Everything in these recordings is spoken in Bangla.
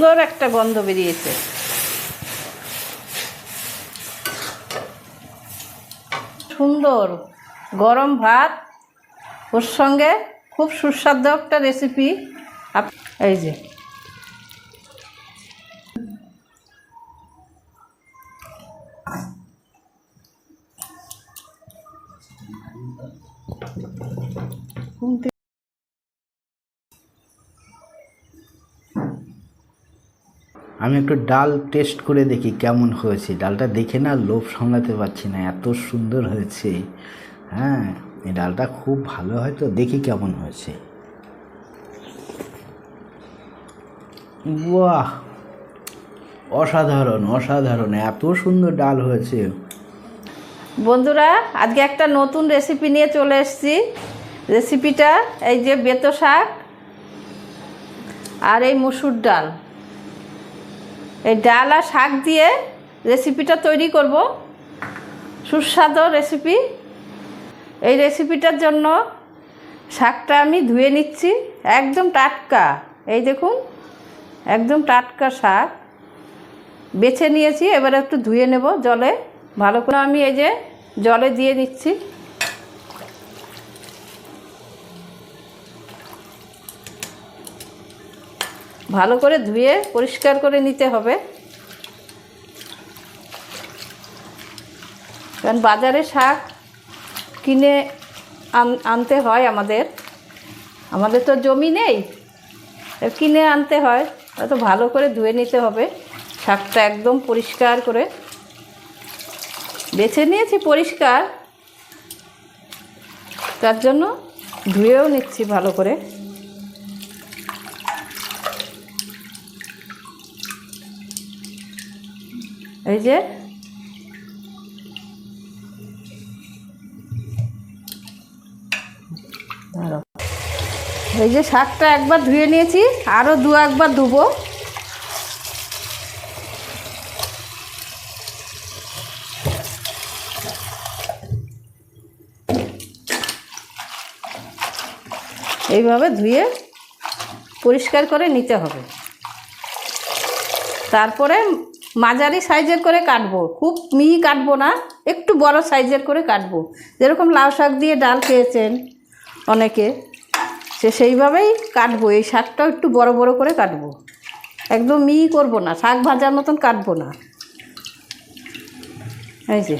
সুন্দর একটা গন্ধ বেরিয়েছে। সুন্দর গরম ভাত, ওর সঙ্গে খুব সুস্বাদু একটা রেসিপি এই যে। আমি একটু ডাল টেস্ট করে দেখি কেমন হয়েছে। ডালটা দেখে না লোভ সামলাতে পারছি না, এত সুন্দর হয়েছে। হ্যাঁ এই ডালটা খুব ভালো হয় তো, দেখি কেমন হয়েছে। বাহ! অসাধারণ অসাধারণ, এত সুন্দর ডাল হয়েছে। বন্ধুরা, আজকে একটা নতুন রেসিপি নিয়ে চলে এসেছি। রেসিপিটা এই যে বেতো শাক আর এই মুসুর ডাল। এই ডাল আর শাক দিয়ে রেসিপিটা তৈরি করব। সুস্বাদু রেসিপি এই রেসিপিটার জন্য শাকটা আমি ধুয়ে নিচ্ছি, একদম টাটকা। এই দেখুন, একদম টাটকা শাক। বেছে নিয়েছি, এবার একটু ধুয়ে নেব জলে। ভালো করে আমি এই যে জলে দিয়ে দিচ্ছি ভালো করে ধুয়ে পরিষ্কার করে নিতে হবে। কারণ বাজারে শাক কিনে আনতে হয় আমাদের। আমাদের তো জমি নেই কিনে আনতে হয়। তো ভালো করে ধুয়ে নিতে হবে। শাকটা একদম পরিষ্কার করে। বেছে নিয়েছি পরিষ্কার। তার জন্য ধুয়েও নিচ্ছি ভালো করে। এই যে। এই যে শাকটা একবার ধুয়ে নিয়েছি আরও দু একবার ধুবো এইভাবে ধুয়ে পরিষ্কার করে নিতে হবে তারপরে মাঝারি সাইজের করে কাটবো। খুব মিহি কাটবো না, একটু বড় সাইজের করে কাটবো। যেরকম লাউ শাক দিয়ে ডাল খেয়েছেন অনেকে, সে সেইভাবেই কাটবো। এই শাকটাও একটু বড় বড় করে কাটবো। একদম মিহি করব না, শাক ভাজার মতন কাটবো না। এই যে।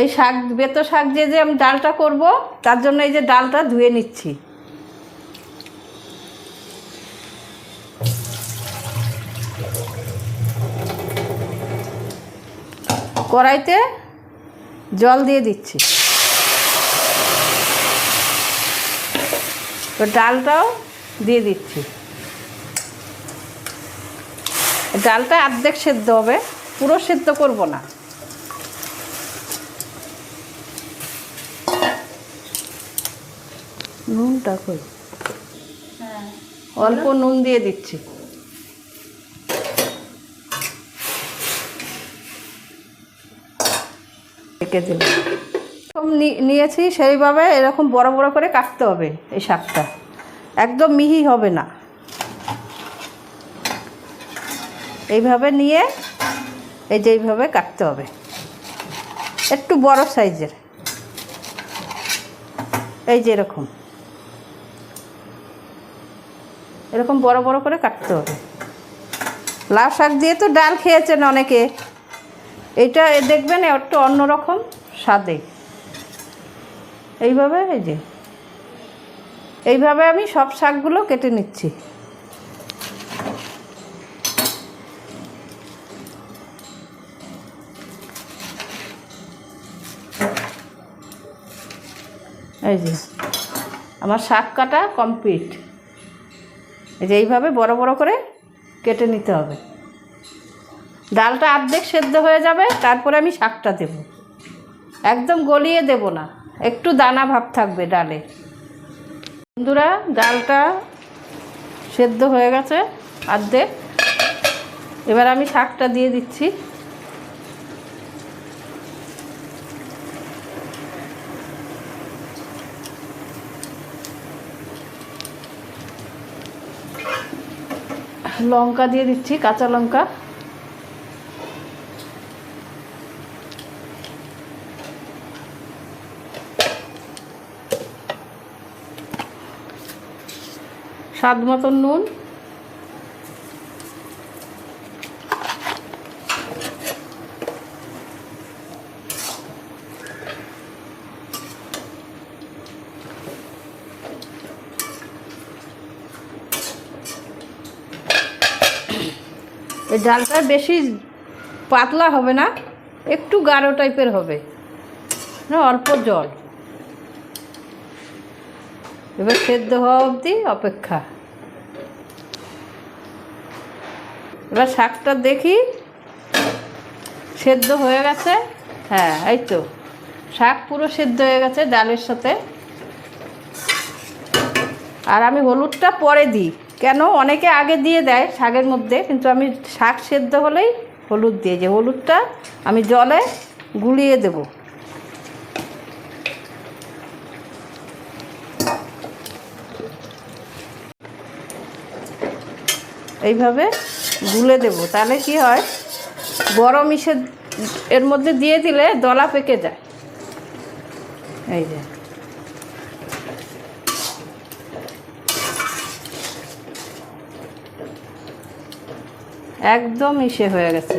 এই শাক, বেতো শাক যে যে আমি ডালটা করব, তার জন্য এই যে ডালটা ধুয়ে নিচ্ছি। কড়াইতে জল দিয়ে দিচ্ছি। তো ডালটাও দিয়ে দিচ্ছি। ডালটা অর্ধেক সেদ্ধ হবে পুরো সেদ্ধ করব না। নুনটা কই? অল্প নুন দিয়ে দিচ্ছি। দিলাম এরকম নিয়েছি সেইভাবে এরকম বড় বড় করে কাটতে হবে এই শাকটা। একদম মিহি হবে না। এইভাবে নিয়ে এই যে এইভাবে কাটতে হবে। একটু বড় সাইজের। এই যে এরকম। এরকম বড় বড় করে কাটতে হবে। লাউ শাক দিয়ে তো ডাল খেয়েছেন অনেকে। এটা দেখবেন, একটু অন্যরকম স্বাদে। এইভাবে, এই যে। এইভাবে আমি সব শাকগুলো কেটে নিচ্ছি। এই যে, আমার শাক কাটা কমপ্লিট। এই যে এইভাবে বড় বড় করে কেটে নিতে হবে। ডালটা অর্ধেক সেদ্ধ হয়ে যাবে, তারপরে আমি শাকটা দেব। একদম গলিয়ে দেব না, একটু দানা ভাব থাকবে ডালে। বন্ধুরা, ডালটা সেদ্ধ হয়ে গেছে অর্ধেক। এবার আমি শাকটা দিয়ে দিচ্ছি। লঙ্কা দিয়ে দিচ্ছি, কাঁচা লঙ্কা। স্বাদ মতন নুন। ডালটা বেশি পাতলা হবে না একটু গাঢ় টাইপের হবে। অল্প জল। এবার সেদ্ধ হওয়া অবধি অপেক্ষা। এবার শাকটা দেখি। সেদ্ধ হয়ে গেছে? হ্যাঁ এই তো। শাক পুরো সেদ্ধ হয়ে গেছে ডালের সাথে। আর আমি হলুদটা পরে দিই। কেন? অনেকে আগে দিয়ে দেয় শাকের মধ্যে, কিন্তু আমি শাক সেদ্ধ হলেই হলুদ দিয়ে যে হলুদটা আমি জলে গুলিয়ে দেব। এইভাবে গুলে দেব। তাহলে কি হয়? গরম ইসে এর মধ্যে দিয়ে দিলে দলা পেকে যায়। এই যে। একদম ইসে হয়ে গেছে।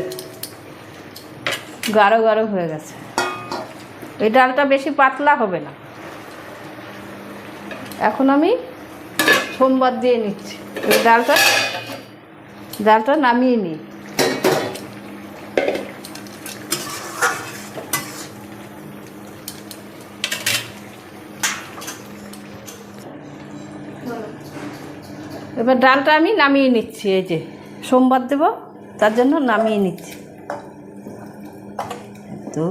গাঢ় গাঢ় হয়ে গেছে। এই ডালটা বেশি পাতলা হবে না। এখন আমি সোমবার দিয়ে নিচ্ছি। এই ডালটা ডালটা নামিয়ে নিই। এবার ডালটা আমি নামিয়ে নিচ্ছি, এই যে। সোমবার দেব, তার জন্য নামিয়ে নিচ্ছি। তো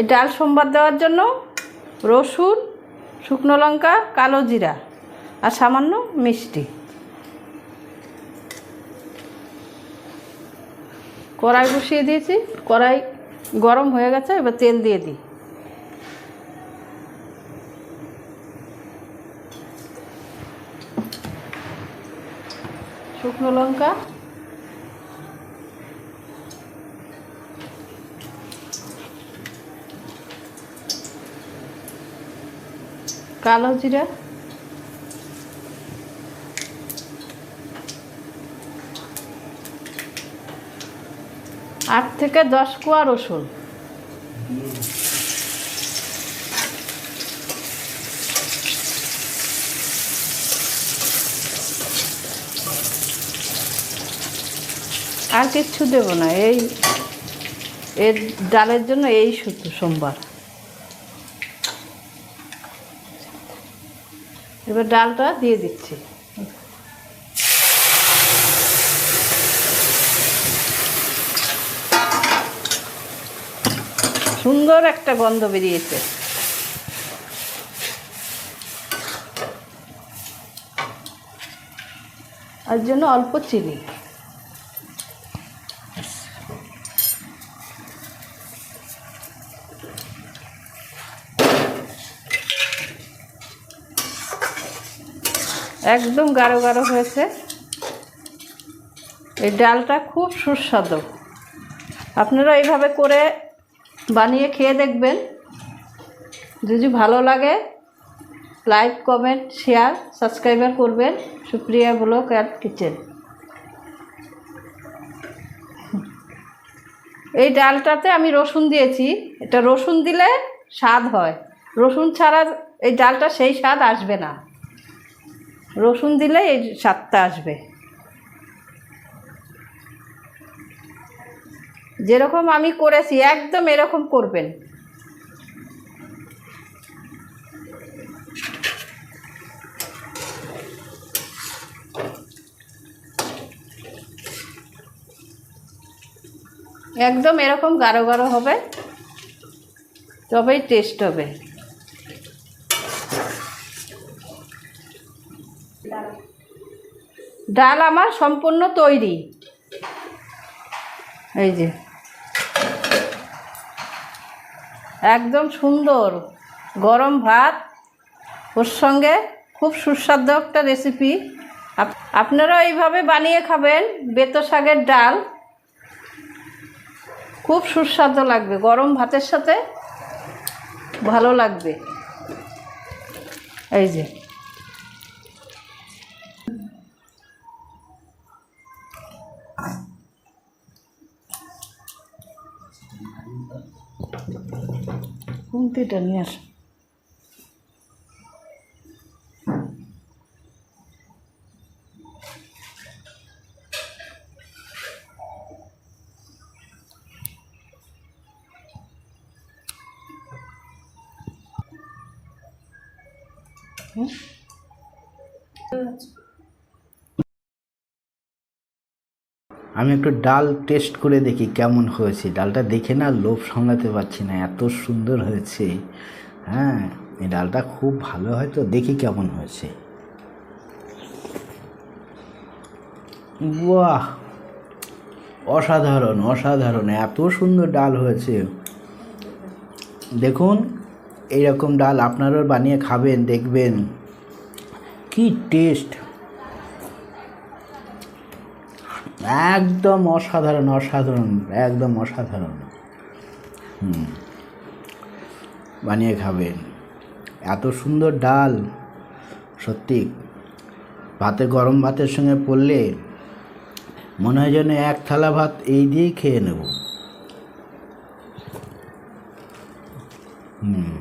এই ডাল সোমবার দেওয়ার জন্য রসুন, শুকনো লঙ্কা, কালো জিরা আর সামান্য মিষ্টি। কড়াই বসিয়ে দিয়েছি। কড়াই গরম হয়ে গেছে, এবার তেল দিয়ে দিই। শুকনো লঙ্কা কালো জিরা। আট থেকে দশ কোয়া রসুন। আর কিচ্ছু দেব না, এই এর ডালের জন্য এই শুধু সোমবার। এবার ডালটা দিয়ে দিচ্ছি। সুন্দর একটা গন্ধ বেরিয়েছে। আর জন্য অল্প চিনি। একদম গাঢ় গাঢ় হয়েছে। এই ডালটা খুব সুস্বাদু। আপনারা এইভাবে করে বানিয়ে খেয়ে দেখবেন। যদি ভালো লাগে, লাইক, কমেন্ট, শেয়ার, সাবস্ক্রাইবার করবেন সুপ্রিয়া ব্লগ অ্যান্ড কিচেন। এই ডালটাতে আমি রসুন দিয়েছি। এটা রসুন দিলে স্বাদ হয়। রসুন ছাড়া এই ডালটা সেই স্বাদ আসবে না। রসুন দিলে এই স্বাদটা আসবে। যেরকম আমি করেছি, একদম এরকম করবেন। একদম এরকম গাঢ় গাঢ় হবে, তবেই টেস্ট হবে। ডাল আমার সম্পূর্ণ তৈরি। এই যে। একদম সুন্দর গরম ভাত। ওর সঙ্গে খুব সুস্বাদু একটা রেসিপি আপনারা এইভাবে বানিয়ে খাবেন বেতো শাকের ডাল। খুব সুস্বাদু লাগবে, গরম ভাতের সাথে ভালো লাগবে। এই যে। Kunti dan Hmm? আমি একটু ডাল টেস্ট করে দেখি কেমন হয়েছে। ডালটা দেখে না লোভ সামলাতে পারছি না, এত সুন্দর হয়েছে। হ্যাঁ এই ডালটা খুব ভালো হয় তো দেখি কেমন হয়েছে। বাহ! অসাধারণ অসাধারণ, এত সুন্দর ডাল হয়েছে। দেখুন, এইরকম ডাল আপনারাও বানিয়ে খাবেন, দেখবেন। কি টেস্ট একদম অসাধারণ অসাধারণ, একদম অসাধারণ। হুম। বানিয়ে খাবেন। এত সুন্দর ডাল, সত্যি। ভাতে, গরম ভাতের সঙ্গে পড়লে মনে হয় যেন এক থালা ভাত এই দিয়েই খেয়ে নেব। হুম।